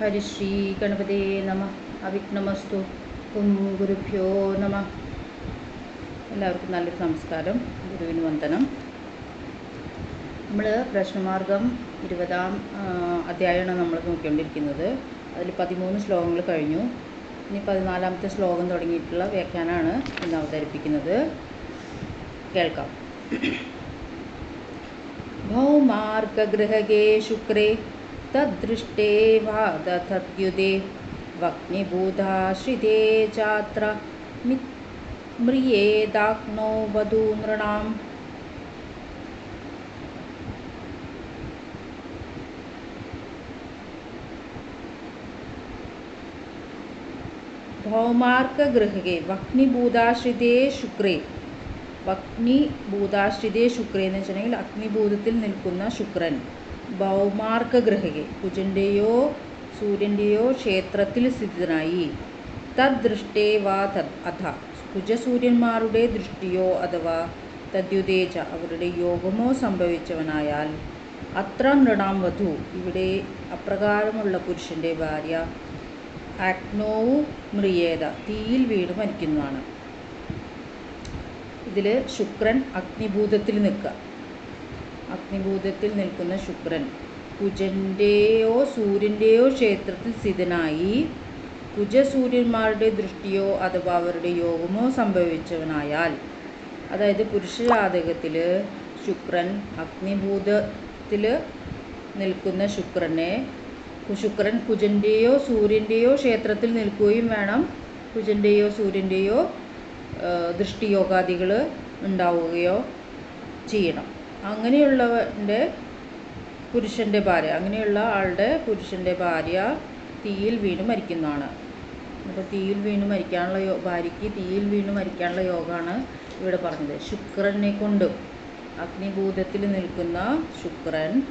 ഹരിശ്രീ ഗണപതേ നമ അവിഘ്നമസ്തു കും ഗുരുഭ്യോ നമ എല്ലാവർക്കും നല്ലൊരു നമസ്കാരം ഗുരുവിന് വന്ദനം. നമ്മൾ പ്രശ്നമാർഗം ഇരുപതാം അധ്യായമാണ് നമ്മൾ നോക്കിക്കൊണ്ടിരിക്കുന്നത്. അതിൽ പതിമൂന്ന് ശ്ലോകങ്ങൾ കഴിഞ്ഞു. ഇനി പതിനാലാമത്തെ ശ്ലോകം തുടങ്ങിയിട്ടുള്ള വ്യാഖ്യാനമാണ് ഇന്ന് അവതരിപ്പിക്കുന്നത്. കേൾക്കാം. ഭൗമാർഗഗൃഹകേ ശുക്രേ തദ്ദൃഷ്ടേ വാദതദ്യുതേ വഗ്നിഭൂതാശ്രിതേ ചാത്ര മി മ്രിയേദാഗ്നോ വധൂ നൃണാം ഭൗമാർഗഗൃഹകേ വഗ്നിഭൂതാശ്രിതേ ശുക്രേ വഗ്നിഭൂതാശ്രിതേ ശുക്രേ എന്ന് വെച്ചിട്ടുണ്ടെങ്കിൽ അഗ്നിഭൂതത്തിൽ നിൽക്കുന്ന ശുക്രൻ. ഭൗമാർഗഗൃഹകെ കുജന്റെയോ സൂര്യന്റെയോ ക്ഷേത്രത്തിൽ സ്ഥിതനായി തദ്ദൃഷ്ടേ വാ തദ് അഥ. കുജസൂര്യന്മാരുടെ ദൃഷ്ടിയോ അഥവാ തദ്യുതേജ അവരുടെ യോഗമോ സംഭവിച്ചവനായാൽ അത്ര നൃണാം വധു. ഇവിടെ അപ്രകാരമുള്ള പുരുഷന്റെ ഭാര്യ ആക്നോവു മ്രിയേത തീയിൽ വീട് മരിക്കുന്നതാണ്. ഇതിൽ ശുക്രൻ അഗ്നിഭൂതത്തിൽ നിൽക്കുക. അഗ്നിഭൂതത്തിൽ നിൽക്കുന്ന ശുക്രൻ കുജന്റെയോ സൂര്യന്റെയോ ക്ഷേത്രത്തിൽ സ്ഥിതനായി. കുജസൂര്യന്മാരുടെ ദൃഷ്ടിയോ അഥവാ അവരുടെ യോഗമോ സംഭവിച്ചവനായാൽ അതായത് പുരുഷജാതകത്തിൽ ശുക്രൻ അഗ്നിഭൂതത്തിൽ നിൽക്കുന്ന ശുക്രനെ ശുക്രൻ കുജന്റെയോ സൂര്യന്റെയോ ക്ഷേത്രത്തിൽ നിൽക്കുകയും വേണം. കുജന്റെയോ സൂര്യന്റെയോ ദൃഷ്ടിയോഗാദികൾ ഉണ്ടാവുകയോ ചെയ്യണം. അങ്ങനെയുള്ളവന്റെ പുരുഷന്റെ ഭാര്യ അങ്ങനെയുള്ള ആളുടെ പുരുഷന്റെ ഭാര്യ തീയിൽ വീണ് മരിക്കുന്നതാണ്. അപ്പോൾ തീയിൽ വീണ് മരിക്കാനുള്ള ഭാര്യയ്ക്ക് തീയിൽ വീണ് മരിക്കാനുള്ള യോഗമാണ് ഇവിടെ പറഞ്ഞത്. ശുക്രനെ കൊണ്ടും അഗ്നിഭൂതത്തിൽ നിൽക്കുന്ന ശുക്രൻ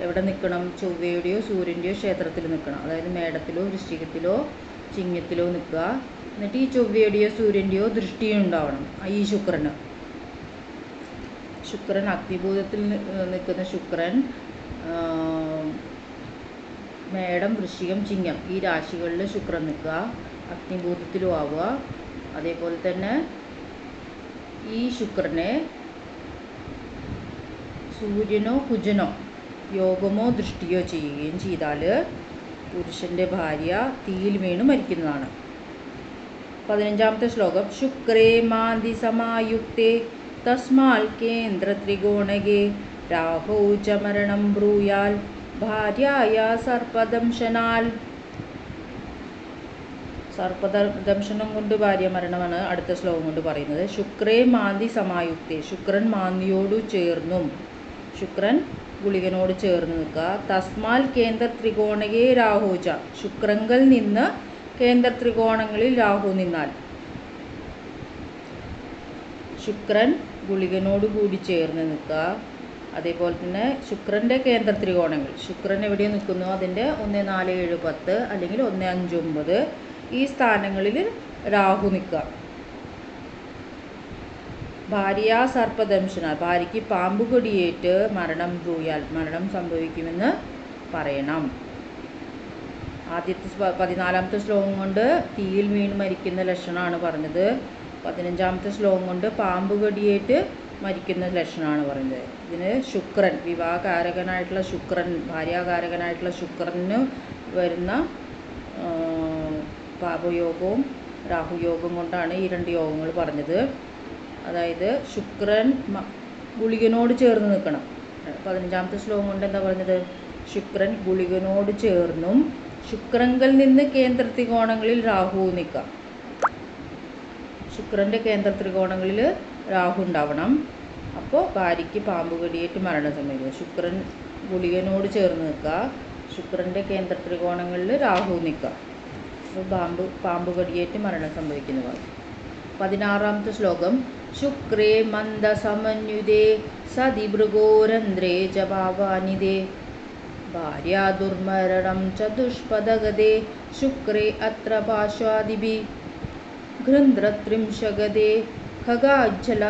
എവിടെ നിൽക്കണം? ചൊവ്വയുടെയോ സൂര്യന്റെയോ ക്ഷേത്രത്തിൽ നിൽക്കണം. അതായത് മേടത്തിലോ വൃശ്ചികത്തിലോ ചിങ്ങത്തിലോ നിൽക്കുക. എന്നിട്ട് ഈ ചൊവ്വയുടെയോ സൂര്യന്റെയോ ദൃഷ്ടിയുണ്ടാവണം ഈ ശുക്രന്. ശുക്രൻ അഗ്നിഭൂതത്തിൽ നിൽക്കുന്ന ശുക്രൻ മേടം വൃശ്ചികം ചിങ്ങം ഈ രാശികളിൽ ശുക്രൻ നിൽക്കുക അഗ്നിഭൂതത്തിലും ആവുക. അതേപോലെ തന്നെ ഈ ശുക്രനെ സൂര്യനോ കുജനോ യോഗമോ ദൃഷ്ടിയോ ചെയ്യുകയും ചെയ്താൽ പുരുഷന്റെ ഭാര്യ തീയിൽ വീണ് മരിക്കുന്നതാണ്. പതിനഞ്ചാമത്തെ ശ്ലോകം ശുക്രേ മാന്തി സമായുക്തേ തസ്മാൽ കേന്ദ്ര ത്രികോണകേ. मरणं ब्रूयाल् ഭാര്യായ സർപ്പദംശനാൽ. സർപ്പദംശനം കൊണ്ട് ഭാര്യ മരണമാണ് അടുത്ത ശ്ലോകം കൊണ്ട് പറയുന്നത്. ശുക്രേ മാന്തി സമായുക്തേ. ശുക്രൻ മാന്തിയോടു ചേർന്നും. ശുക്രൻ ഗുളികനോട് ചേർന്ന് നിൽക്കുക. തസ്മാൽ കേന്ദ്ര ത്രികോണകേ രാഹുജ ശുക്രങ്കൽ നിന്ന് കേന്ദ്ര ത്രികോണങ്ങളിൽ രാഹു നിന്നാൽ. ശുക്രൻ ഗുളികനോട് കൂടി ചേർന്ന് നിൽക്കുക. അതേപോലെ തന്നെ ശുക്രന്റെ കേന്ദ്ര ത്രികോണങ്ങൾ. ശുക്രൻ എവിടെ നിൽക്കുന്നു? അതിന്റെ ഒന്ന് നാല് ഏഴ് പത്ത് അല്ലെങ്കിൽ ഒന്ന് അഞ്ച് ഒമ്പത് ഈ സ്ഥാനങ്ങളിൽ രാഹു നിൽക്കുക. ഭാര്യ സർപ്പദംശന. ഭാര്യയ്ക്ക് പാമ്പ് കൊടിയേറ്റ് മരണം ബ്രൂയാൽ മരണം സംഭവിക്കുമെന്ന് പറയണം. ആദ്യത്തെ പതിനാലാമത്തെ ശ്ലോകം കൊണ്ട് തീയിൽ വീണ് മരിക്കുന്ന ലക്ഷണമാണ് പറഞ്ഞത്. പതിനഞ്ചാമത്തെ ശ്ലോകം കൊണ്ട് പാമ്പ് കടിയേറ്റ് മരിക്കുന്ന ലക്ഷണമാണ് പറയുന്നത്. ഇതിന് ശുക്രൻ വിവാഹകാരകനായിട്ടുള്ള ശുക്രൻ ഭാര്യാകാരകനായിട്ടുള്ള ശുക്രന് വരുന്ന പാപയോഗവും രാഹുയോഗം കൊണ്ടാണ് ഈ രണ്ട് യോഗങ്ങൾ പറഞ്ഞത്. അതായത് ശുക്രൻ ഗുളികനോട് ചേർന്ന് നിൽക്കണം. പതിനഞ്ചാമത്തെ ശ്ലോകം കൊണ്ട് എന്താ പറഞ്ഞത്? ശുക്രൻ ഗുളികനോട് ചേർന്നും ശുക്രങ്കൽ നിന്ന് കേന്ദ്ര ത്രികോണങ്ങളിൽ രാഹു നിൽക്കാം. ശുക്രന്റെ കേന്ദ്ര ത്രികോണങ്ങളിൽ രാഹു ഉണ്ടാവണം. അപ്പോൾ ഭാര്യയ്ക്ക് പാമ്പ് കടിയേറ്റ് മരണം സംഭവിക്കും ശുക്രൻ ഗുളികനോട് ചേർന്ന് നിൽക്കുക. ശുക്രന്റെ കേന്ദ്ര ത്രികോണങ്ങളിൽ രാഹു നിൽക്കുക. അപ്പോൾ പാമ്പ് പാമ്പ് കടിയേറ്റ് മരണം സംഭവിക്കുന്നതാണ്. പതിനാറാമത്തെ ശ്ലോകം. ശുക്രേ മന്ദസമന്യുതേ സതി മൃഗോരന്ധ്രേ ച ഭാര്യ ദുർമരണം ച ശുക്രേ അത്ര പാശ്വാദിഭി. ഗൃന്ദ്രത്രിംശഗതേ खगाज्जल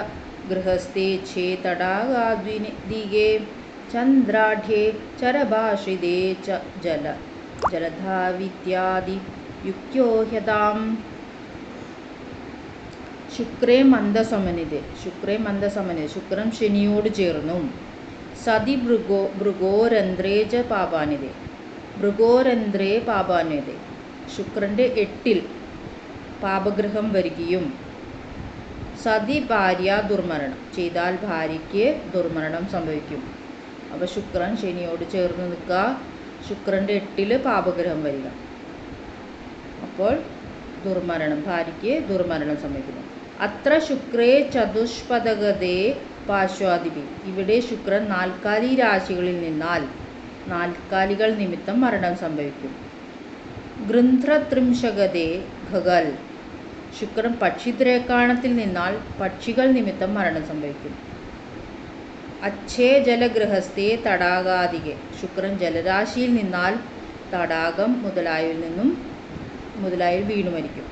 गृहस्थे छे तडागाद्विदिगे चन्द्राढ्ये चरभाषिदे च जल ജലധാവിദ്യാദി യുക്യോ ഹ്യതാം ശുക്രേ മന്ദസമനിത് ശുക്രേ മന്ദസമനിത് ശുക്രൻ ശനിയോട് ചേർന്നും സതി ഭൃഗോ ഭൃഗോരന്ധ്രേ ച പാപാനിത് ഭൃഗോരന്ധ്രേ പാപാന്യത ശുക്രൻ്റെ എട്ടിൽ പാപഗ്രഹം വരികയും. സതി ഭാര്യ ദുർമരണം. ചെയ്താൽ ഭാര്യയ്ക്ക് ദുർമരണം സംഭവിക്കും. അപ്പോൾ ശുക്രൻ ശനിയോട് ചേർന്ന് നിൽക്കുക. ശുക്രന്റെ എട്ടിൽ പാപഗ്രഹം വരിക. അപ്പോൾ ദുർമരണം ഭാര്യയ്ക്ക് ദുർമരണം സംഭവിക്കുന്നു. അത്ര ശുക്രേ ചതുഷ്പദഗതേ പാശ്വാദിപി. ഇവിടെ ശുക്രൻ നാൽക്കാലി രാശികളിൽ നിന്നാൽ നാൽക്കാലികൾ നിമിത്തം മരണം സംഭവിക്കും. ഗൃന്ധ്രത്രിംശകതേ ഖഗൽ. ശുക്രൻ പക്ഷിത്രേക്കാണത്തിൽ നിന്നാൽ പക്ഷികൾ നിമിത്തം മരണം സംഭവിക്കും. അച്ഛേ ജലഗൃഹസ്ഥേ തടാകാതികെ ശുക്രൻ ജലരാശിയിൽ നിന്നാൽ തടാകം മുതലായവയിൽ നിന്നും മുതലായി വീണു മരിക്കും.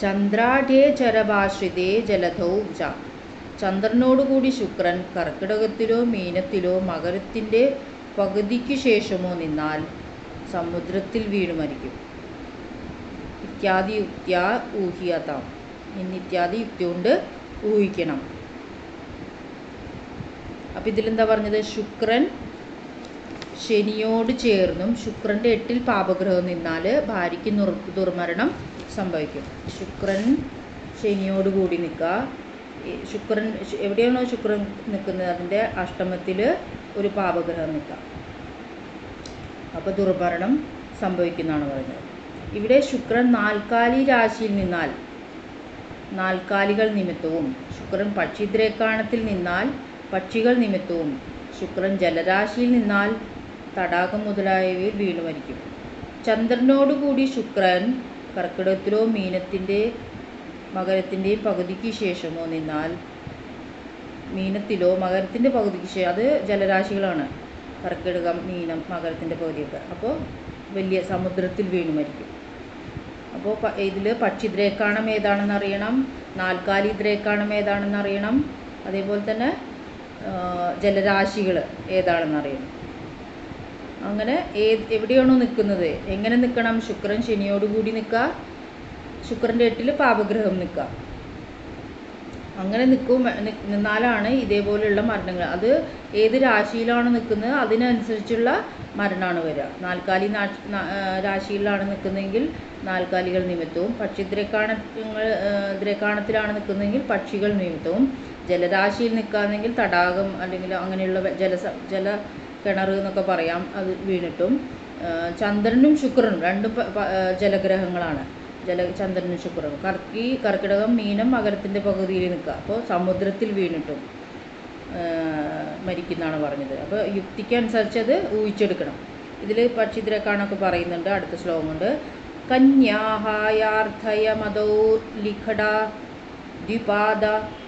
ചന്ദ്രാഢ്യേ ചരഭാശ്രിതേ ജലധൗ ച ചന്ദ്രനോടുകൂടി ശുക്രൻ കർക്കിടകത്തിലോ മീനത്തിലോ മകരത്തിന്റെ പകുതിക്കു ശേഷമോ നിന്നാൽ സമുദ്രത്തിൽ വീണു മരിക്കും. ഇത്യാദി യുക്ത്യാ ഊഹിയതാം. എന്നിത്യാദി യുക്തി കൊണ്ട് ഊഹിക്കണം. അപ്പം ഇതിലെന്താ പറഞ്ഞത്? ശുക്രൻ ശനിയോട് ചേർന്നും ശുക്രന്റെ എട്ടിൽ പാപഗ്രഹം നിന്നാൽ ഭാര്യയ്ക്ക് ദുർമരണം സംഭവിക്കും. ശുക്രൻ ശനിയോട് കൂടി നിൽക്കുക. ശുക്രൻ എവിടെയാണോ ശുക്രൻ നിൽക്കുന്നത്? അതിന്റെ അഷ്ടമത്തിൽ ഒരു പാപഗ്രഹം നിൽക്കുക. അപ്പോൾ ദുർമരണം സംഭവിക്കുന്നതാണ് പറയുന്നത്. ഇവിടെ ശുക്രൻ നാൽക്കാലി രാശിയിൽ നിന്നാൽ നാൽക്കാലികൾ നിമിത്തവും. ശുക്രൻ പക്ഷിദ്രേക്കാണത്തിൽ നിന്നാൽ പക്ഷികൾ നിമിത്തവും. ശുക്രൻ ജലരാശിയിൽ നിന്നാൽ തടാകം മുതലായവയിൽ വീണു മരിക്കും. ചന്ദ്രനോടുകൂടി ശുക്രൻ കർക്കിടകത്തിലോ മീനത്തിന്റെ മകരത്തിന്റെയും പകുതിക്ക് ശേഷമോ നിന്നാൽ മീനത്തിലോ മകരത്തിന്റെ പകുതിക്ക് ശേഷം അത് ജലരാശികളാണ്. കർക്കിടകം മീനം മകരത്തിന്റെ പകുതിയൊക്കെ. അപ്പോൾ വലിയ സമുദ്രത്തിൽ വീണു മരിക്കും. അപ്പോൾ ഇതിൽ പക്ഷിദ്രേക്കാണം ഏതാണെന്ന് അറിയണം നാൽക്കാലി ദ്രേക്കാണം ഏതാണെന്ന് അറിയണം അതേപോലെ തന്നെ ജലരാശികൾ ഏതാണെന്ന് അറിയണം അങ്ങനെ ഏത് എവിടെയാണോ നിൽക്കുന്നത് എങ്ങനെ നിൽക്കണം? ശുക്രൻ ശനിയോടുകൂടി നിൽക്കുക ശുക്രന്റെ എട്ടിൽ പാപഗ്രഹം നിൽക്കുക. അങ്ങനെ നിൽക്കും നിന്നാലാണ് ഇതേപോലെയുള്ള മരണങ്ങൾ. അത് ഏത് രാശിയിലാണ് നിൽക്കുന്നത് അതിനനുസരിച്ചുള്ള മരണമാണ് വരിക. നാൽക്കാലി രാശിയിലാണ് നിൽക്കുന്നതെങ്കിൽ നാൽക്കാലികൾ നിമിത്തവും പക്ഷിദ്രക്കാണങ്ങൾ ദ്രക്കാണത്തിലാണ് നിൽക്കുന്നതെങ്കിൽ പക്ഷികൾ നിമിത്തവും ജലരാശിയിൽ നിൽക്കുകയാണെങ്കിൽ തടാകം അല്ലെങ്കിൽ അങ്ങനെയുള്ള ജല ജല കിണർ എന്നൊക്കെ പറയാം അത് വീണിട്ടും ചന്ദ്രനും ശുക്രനും രണ്ടും ജലഗ്രഹങ്ങളാണ്. ജല ചന്ദ്രന് ശുക്രനും കർക്കി കർക്കിടകം മീനം മകരത്തിന്റെ പകുതിയിൽ നിൽക്കുക. അപ്പോൾ സമുദ്രത്തിൽ വീണിട്ടും മരിക്കുന്നതാണ് പറഞ്ഞത്. അപ്പോൾ യുക്തിക്കനുസരിച്ച് അത് ഊഹിച്ചെടുക്കണം. ഇതിൽ പക്ഷിദ്രക്കാണൊക്കെ പറയുന്നുണ്ട് അടുത്ത ശ്ലോകം കൊണ്ട്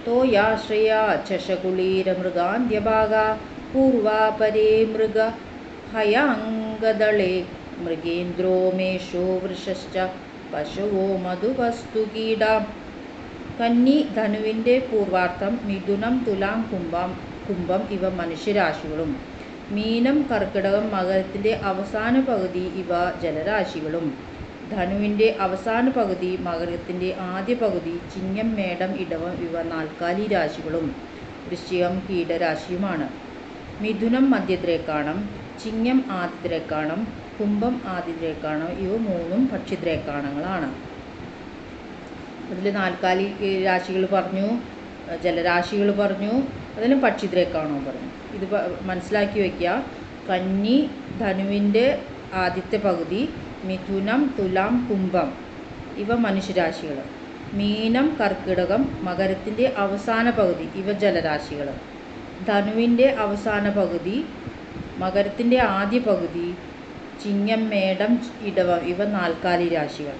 തോയാശ്രയ ചഷകുളീരമൃഗാന്ത്യഭാഗ പൂർവാപരേ മൃഗ ഹയാംഗദളേ മൃഗേന്ദ്രോ മേഷോ വൃഷശ്ച പശുവോ മധുവസ്തു കീടാം. കന്നി ധനുവിന്റെ പൂർവാർത്ഥം മിഥുനം തുലാം കുംഭം കുംഭം ഇവ മനുഷ്യരാശികളും. മീനം കർക്കിടകം മകരത്തിന്റെ അവസാന പകുതി ഇവ ജലരാശികളും. ധനുവിന്റെ അവസാന പകുതി മകരത്തിന്റെ ആദ്യ പകുതി ചിങ്ങം മേടം ഇടവം ഇവ നാൽക്കാലി രാശികളും. വൃശ്ചികം കീടരാശിയുമാണ്. മിഥുനം മധ്യത്തിലേക്കാണം ചിങ്ങം ആദിദ്രേക്കാണം കുംഭം ആദിദ്രേക്കാണം. ഇവ മൂന്നും പക്ഷിദ്രേക്കാണങ്ങളാണ്. അതിൽ നാൽക്കാലി രാശികൾ പറഞ്ഞു ജലരാശികൾ പറഞ്ഞു അതിന് പക്ഷിദ്രേക്കാണോ പറഞ്ഞു. ഇത് മനസ്സിലാക്കി വയ്ക്കുക കന്നി ധനുവിന്റെ ആദ്യത്തെ പകുതി മിഥുനം തുലാം കുംഭം. ഇവ മനുഷ്യരാശികൾ മീനം കർക്കിടകം മകരത്തിന്റെ അവസാന പകുതി ഇവ ജലരാശികൾ ധനുവിന്റെ അവസാന പകുതി മകരത്തിന്റെ ആദ്യ പകുതി ചിങ്ങം മേടം ഇടവം ഇവ നാൽക്കാലി രാശികൾ.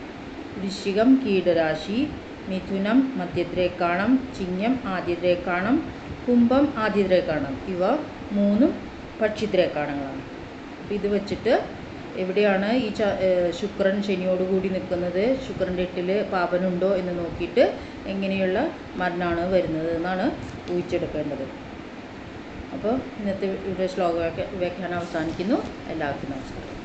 വൃശ്ചികം കീടരാശി മിഥുനം മധ്യത്തിലേക്കാണം ചിങ്ങം ആദ്യത്തിലേക്കാണം കുംഭം ആദ്യത്തിലേക്കാണം ഇവ മൂന്നും പക്ഷിത്തിലേക്കാണങ്ങളാണ് അപ്പം ഇത് വെച്ചിട്ട് എവിടെയാണ് ഈ ച ശുക്രൻ ശനിയോട് കൂടി നിൽക്കുന്നത്? ശുക്രന്റെ എട്ടിൽ പാപനുണ്ടോ എന്ന് നോക്കിയിട്ട് എങ്ങനെയുള്ള മരണമാണ് വരുന്നത് എന്നാണ് ഊഹിച്ചെടുക്കേണ്ടത്. അപ്പോൾ ഇന്നത്തെ ഇവിടെ ശ്ലോക വ്യാഖ്യാനം അവസാനിക്കുന്നു. എല്ലാവർക്കും നമസ്കാരം.